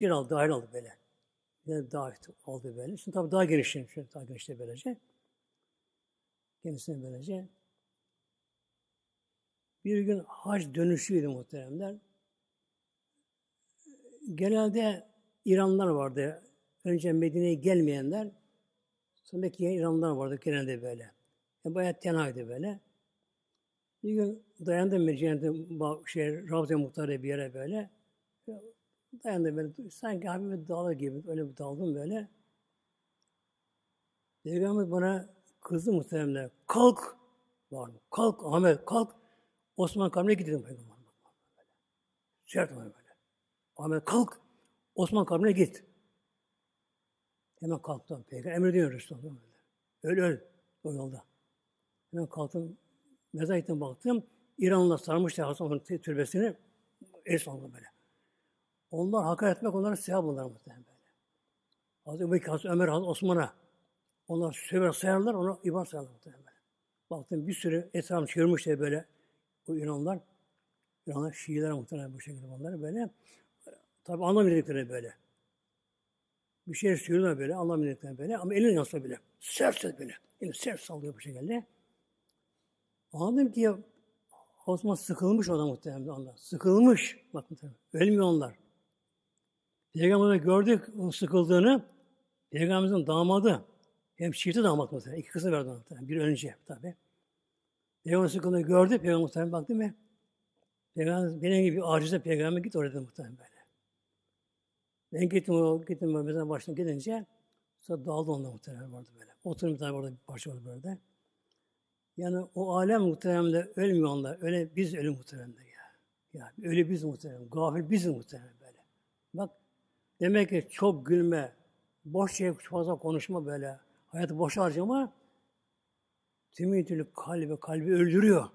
Bir aldı, daire aldı böyle. Bir daha aldı böyle. Şimdi tabii daha genişlemiş, şöyle daha genişle böylece. Kendisine böylece. Bir gün hac dönüşüydü muhteremler. Genelde İranlılar vardı. Önce Medine'ye gelmeyenler, sonra Mekke'ye İranlılar vardı genelde böyle. Yani bayağı tenaydı böyle. Bir gün dayandım Medine'de şey, Ravza Muhtar'a bir yere böyle. Dayandım böyle. Sanki bir dağlar gibi. Öyle bir daldım böyle. Peygamber bana kızdı muhteremler. Kalk! Var mı? Kalk Ahmet kalk. Osman kabrine gidelim Peygamber. Sert var böyle. Ahmet kalk. Osman kabrine git. Hemen kalktım. Peygamber emrediyor Resulullah. Öyle öyle. O yolda. Hemen kalktım. Mezar gittim baktım. İranlılar sarmışlar Hasan'ın türbesini. El salladı böyle. Onlar hakaret etmek onlara sevap bunlar muhtemelen böyle. Hazreti Ebu Hazreti Ömer, Hazreti Osman'a onlar söver sayarlar, ona ibar sayarlar muhtemelen. Baktım bir sürü etrafını çevirmişler böyle bu İranlılar. İranlılar Şiiler muhtemelen bu şekilde onları böyle. Tabi anlamadıkları böyle. Bir şey söylüyorlar böyle, anlamadıkları böyle ama elini yansıyor böyle. Sert sert böyle. Elini sert sallıyor bu şekilde. Anladım ki ya Osman sıkılmış o adam muhtemelen onlar. Sıkılmış. Bak muhtemelen. Ölmüyor onlar. Peygamber'de gördük sıkıldığını. Peygamberimizin damadı. Hem çifti damat muhtemelen. İki kızı verdi ona muhtemelen. Bir önce tabi. Peygamber sıkıldığını gördü. Peygamber muhtemelen baktı mı? Peygamber benim gibi acize peygamber git oraya muhtemelen böyle. Ben gittim o gittim o mezarın başına gidince sonra dağıldı onlar muhtemelen vardı böyle. Oturum bir tane orada bir vardı böyle. Yani o alem muhteremde ölmüyor onlar. Öyle biz ölü muhteremde ya. Ya öyle biz muhterem. Gafil biz muhterem böyle. Bak demek ki çok gülme, boş şey fazla konuşma böyle. Hayatı boş harcama tümü türlü kalbi, kalbi öldürüyor.